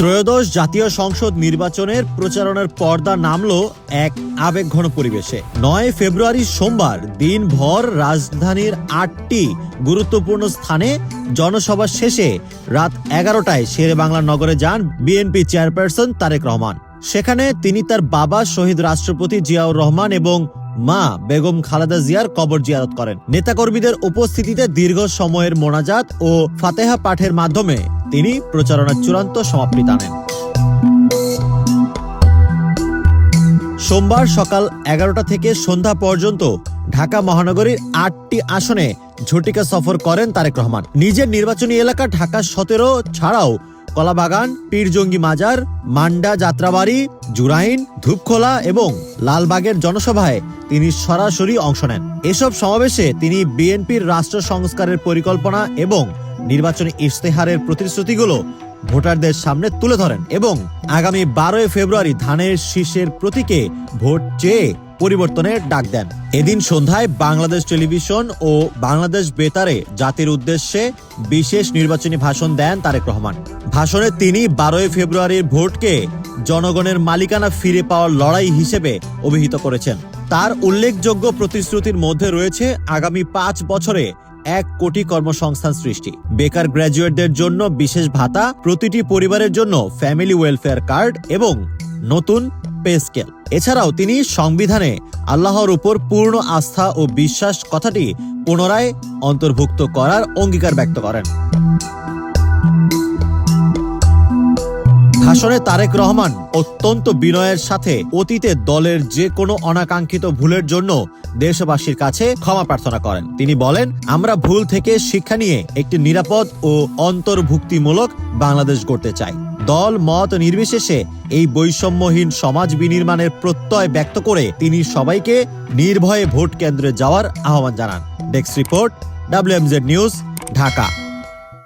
ত্রয়োদশ জাতীয় সংসদ নির্বাচনের প্রচারণার পর্দা নামল এক আবেগঘন পরিবেশে। নয় ফেব্রুয়ারি সোমবার দিনভর রাজধানীর আটটি গুরুত্বপূর্ণ স্থানে জনসভা শেষে রাত এগারোটায় শেরে বাংলা নগরে যান বিএনপি চেয়ারপারসন তারেক রহমান। সেখানে তিনি তার বাবা, শহীদ রাষ্ট্রপতি জিয়াউর রহমান এবং মা, বেগম খালেদা জিয়ার কবর জিয়ারত করেন। নেতাকর্মীদের উপস্থিতিতে দীর্ঘ সময়ের মোনাজাত ও ফাতেহা পাঠের মাধ্যমে তিনি প্রচারণার চূড়ান্ত সমাপ্তি টানেন। সোমবার সকাল এগারোটা থেকে সন্ধ্যা পর্যন্ত ঢাকা মহানগরীর আটটি আসনে ঝটিকা সফর করেন তারেক রহমান। নিজের নির্বাচনী এলাকা ঢাকা সতেরো ছাড়াও কলাবাগান, পীরজঙ্গি মাজার, মান্ডা যাত্রাবাড়ি, জুরাইন, ধূপখোলা এবং লালবাগের জনসভায় তিনি সরাসরি অংশ নেন। এসব সমাবেশে তিনি বিএনপির রাষ্ট্র সংস্কারের পরিকল্পনা এবং নির্বাচনী ইশতেহারের প্রতিশ্রুতিগুলো ভোটারদের সামনে তুলে ধরেন এবং আগামী বারোই ফেব্রুয়ারি ধানের শীষের প্রতীকে ভোট চেয়ে পরিবর্তনের ডাক দেন। এদিন সন্ধ্যায় বাংলাদেশ টেলিভিশন ও বাংলাদেশ বেতারে জাতির উদ্দেশ্যে বিশেষ নির্বাচনী ভাষণ দেন তারেক রহমান। ভাষণে তিনি বারোই ফেব্রুয়ারির ভোটকে জনগণের মালিকানা ফিরে পাওয়ার লড়াই হিসেবে অভিহিত করেছেন। তার উল্লেখযোগ্য প্রতিশ্রুতির মধ্যে রয়েছে আগামী পাঁচ বছরে এক কোটি কর্মসংস্থান সৃষ্টি। বেকার গ্র্যাজুয়েটদের জন্য বিশেষ ভাতা, প্রতিটি পরিবারের জন্য ফ্যামিলি ওয়েলফেয়ার কার্ড এবং নতুন পে স্কেল এছাড়াও তিনি সংবিধানে আল্লাহর উপর পূর্ণ আস্থা ও বিশ্বাস কথাটি পুনরায় অন্তর্ভুক্ত করার অঙ্গীকার ব্যক্ত করেন। ভাষণে তারেক রহমান অত্যন্ত বিনয়ের সাথে অতীতে দলের যে কোনো অনাকাঙ্ক্ষিত ভুলের জন্য দেশবাসীর কাছে ক্ষমা প্রার্থনা করেন। তিনি বলেন, আমরা ভুল থেকে শিক্ষা নিয়ে একটি নিরাপদ ও অন্তর্ভুক্তিমূলক বাংলাদেশ গড়তে চাই। দল, মত নির্বিশেষে এই বৈষম্যহীন সমাজ বিনির্মাণের প্রত্যয় ব্যক্ত করে তিনি সবাইকে নির্ভয়ে ভোট কেন্দ্রে যাওয়ার আহ্বান জানান। Desk report, WMZ news, Dhaka.